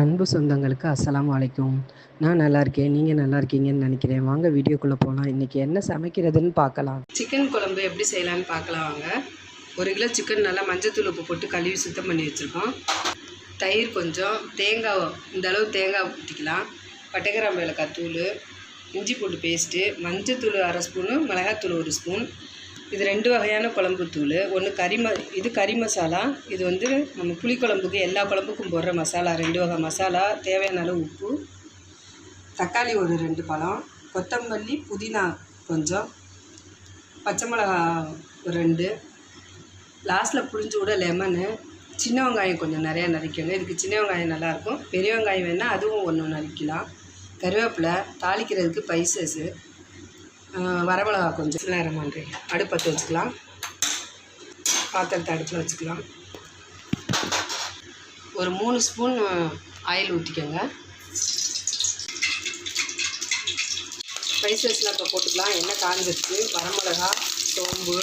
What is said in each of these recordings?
அன்பு சொந்தங்களுக்கு அஸ்லாம் வலைக்கும் நான் நல்லா இருக்கேன் நீங்கள் நல்லா இருக்கீங்கன்னு நினைக்கிறேன். வாங்க வீடியோக்குள்ளே போகலாம் இன்றைக்கி என்ன சமைக்கிறதுன்னு பார்க்கலாம். சிக்கன் குழம்பு எப்படி செய்யலான்னு பார்க்கலாம் வாங்க. ஒரு கிலோ சிக்கன் நல்லா மஞ்சத்தூள் உப்பு போட்டு கழுவி சுத்தம் பண்ணி வச்சுருக்கோம். தயிர் கொஞ்சம் தேங்காய் இந்த அளவு தேங்காய் ஊற்றிக்கலாம் பட்டைக்கிராம்பு விளக்காய் தூள் இஞ்சி பூண்டு பேஸ்ட்டு மஞ்சத்தூள் அரை ஸ்பூனு மிளகாத்தூள் ஒரு ஸ்பூன் இது ரெண்டு வகையான குழம்பு தூள். ஒன்று கறி ம இது கறி மசாலா இது வந்து நம்ம புளிக்குழம்புக்கு எல்லா குழம்புக்கும் போடுற மசாலா ரெண்டு வகை மசாலா தேவையான அளவு உப்பு தக்காளி ஒரு ரெண்டு பழம் கொத்தமல்லி புதினா கொஞ்சம் பச்சை மிளகா ஒரு ரெண்டு லாஸ்ட்டில் புளிஞ்சு விட லெமனு சின்ன வெங்காயம் கொஞ்சம் நிறையா நறுக்கணும் இதுக்கு சின்ன வெங்காயம் நல்லாயிருக்கும். பெரிய வெங்காயம் வேணால் அதுவும் ஒன்று நறுக்கலாம் கருவேப்பிலை தாளிக்கிறதுக்கு பைசஸு வரமிளகா கொஞ்சம் நேரம் பண்ணுறேன் அடுப்பத்து வச்சுக்கலாம் பாத்திரத்தை அடுப்பில் வச்சுக்கலாம். ஒரு மூணு ஸ்பூன் ஆயில் ஊற்றிக்கோங்க ஸ்பைசஸ்லாம் இப்போ போட்டுக்கலாம். எண்ணெய் காஞ்சிருச்சு. வரமிளகா சோம்பு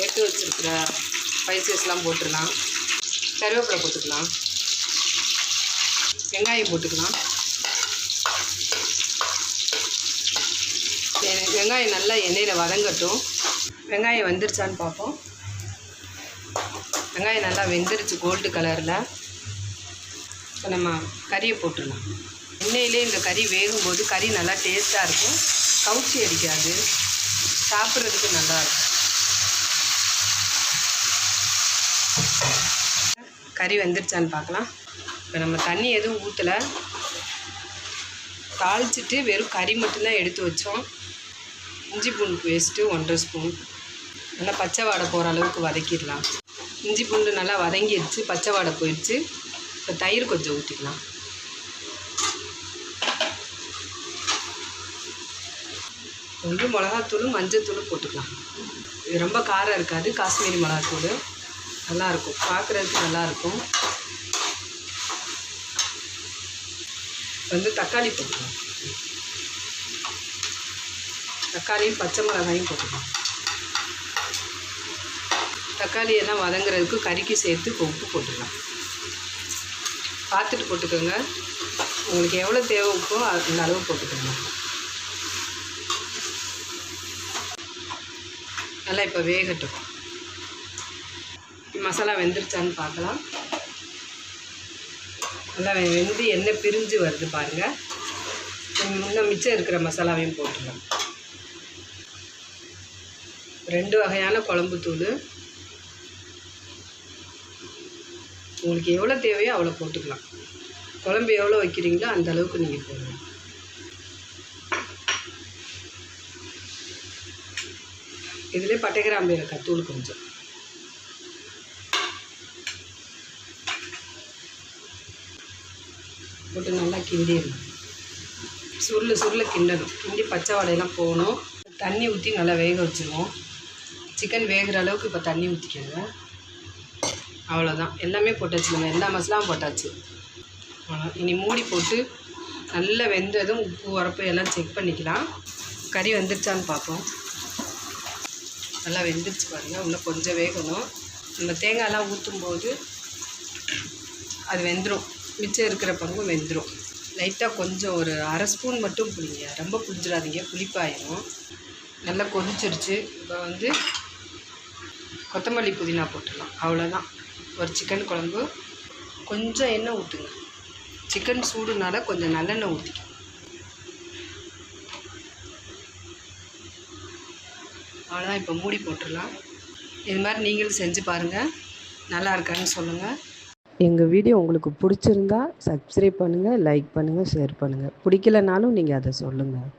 எடுத்து வச்சுருக்கிற ஸ்பைசஸ்லாம் போட்டுடலாம். கருவேப்பிலை போட்டுக்கலாம். வெங்காயம் போட்டுக்கலாம். வெங்காயம் நல்லா எண்ணெயில் வதங்கட்டும். வெங்காயம் வெந்துருச்சான்னு பார்ப்போம். வெங்காயம் நல்லா வெந்துருச்சு கோல்டு கலரில் இப்போ நம்ம கறியை போட்டுடலாம். எண்ணெயிலே இந்த கறி வேகும்போது கறி நல்லா டேஸ்ட்டாக இருக்கும். கவுச்சி அடிக்காது. சாப்பிட்றதுக்கு நல்லா இருக்கும். கறி வெந்துருச்சான்னு பார்க்கலாம். இப்போ நம்ம தண்ணி எதுவும் ஊற்றலை தாளிச்சிட்டு வெறும் கறி மட்டும்தான் எடுத்து வச்சோம். இஞ்சி பூண்டு பேஸ்ட்டு ஒன்றரை ஸ்பூன். நல்லா பச்சை வாடை போகிற அளவுக்கு வதக்கிடலாம். இஞ்சி பூண்டு நல்லா வதங்கிடுச்சு பச்சை வாடை போயிடுச்சு. இப்போ தயிர் கொஞ்சம் ஊற்றிக்கலாம். கொஞ்சம் மிளகாத்தூளும் மஞ்சத்தூள் போட்டுக்கலாம். இது ரொம்ப காரம் இருக்காது காஷ்மீரி மிளகாத்தூள். நல்லாயிருக்கும். பார்க்குறதுக்கு நல்லாயிருக்கும். வந்து தக்காளி போட்டுக்கலாம். தக்காளியும் பச்சை மிளகாயும் போட்டுக்கலாம். தக்காளி எல்லாம் வதங்குறதுக்கு கறிக்கு சேர்த்து உப்பு போட்டுக்கலாம். பார்த்துட்டு போட்டுக்கோங்க. உங்களுக்கு எவ்வளோ தேவை உப்போ அந்த அளவு போட்டுக்கோங்க. நல்லா இப்போ வேகட்டும். மசாலா வெந்துருச்சான்னு பார்க்கலாம். நல்லா வெந்து எண்ணெய் பிரிஞ்சு வருது பாருங்கள் இன்னும் மிச்சம் இருக்கிற மசாலாவையும் போட்டுக்கலாம். ரெண்டு வகையான குழம்பு தூள். உங்களுக்கு எவ்வளோ தேவையோ அவ்வளோ போட்டுக்கலாம். குழம்பு எவ்வளோ வைக்கிறீங்களோ அந்த அளவுக்கு நீங்கள் போடுங்க இதிலே பட்டை கிராம்பு இருக்கா தூள் கொஞ்சம். போட்டு நல்லா கிண்டிடணும். சுருள் சுருளை கிண்டணும். கிண்டி பச்சை வடையெல்லாம் போகணும். தண்ணி ஊற்றி நல்லா வேக வச்சுருவோம். சிக்கன் வேகிற அளவுக்கு இப்போ தண்ணி ஊற்றிக்கோங்க அவ்வளோதான் எல்லாமே போட்டாச்சு. நம்ம எல்லா மசாலாவும் போட்டாச்சு. இனி மூடி போட்டு நல்லா வெந்ததும் உப்பு உரப்பு எல்லாம் செக் பண்ணிக்கலாம். கறி வெந்துருச்சான்னு பார்ப்போம். நல்லா வெந்துருச்சு பாருங்கள் இன்னும் கொஞ்சம் வேகணும். நம்ம தேங்காயெல்லாம் ஊற்றும்போது அது வெந்துடும் மிச்சம் இருக்கிற பங்கும் வெந்துடும் லைட்டாக கொஞ்சம் ஒரு அரை ஸ்பூன் மட்டும் புளிங்க. ரொம்ப புளிஞ்சிடாதீங்க புளிப்பாயிரும் நல்லா கொதிச்சிருச்சு. இப்போ வந்து கொத்தமல்லி புதினா போட்டுடலாம். அவ்வளோதான் ஒரு சிக்கன் குழம்பு. கொஞ்சம் எண்ணெய் ஊற்றுங்க சிக்கன் சூடுனால கொஞ்சம் நல்லெண்ணெய் ஊற்றிக்கும் அவ்வளோதான் இப்போ மூடி போட்டுடலாம். இது மாதிரி நீங்களும் செஞ்சு பாருங்கள் நல்லா இருக்கான்னு சொல்லுங்கள் எங்கள் வீடியோ உங்களுக்கு பிடிச்சிருந்தா சப்ஸ்கிரைப் பண்ணுங்கள் லைக் பண்ணுங்கள் ஷேர் பண்ணுங்கள் பிடிக்கலனாலும் நீங்கள் அதை சொல்லுங்கள்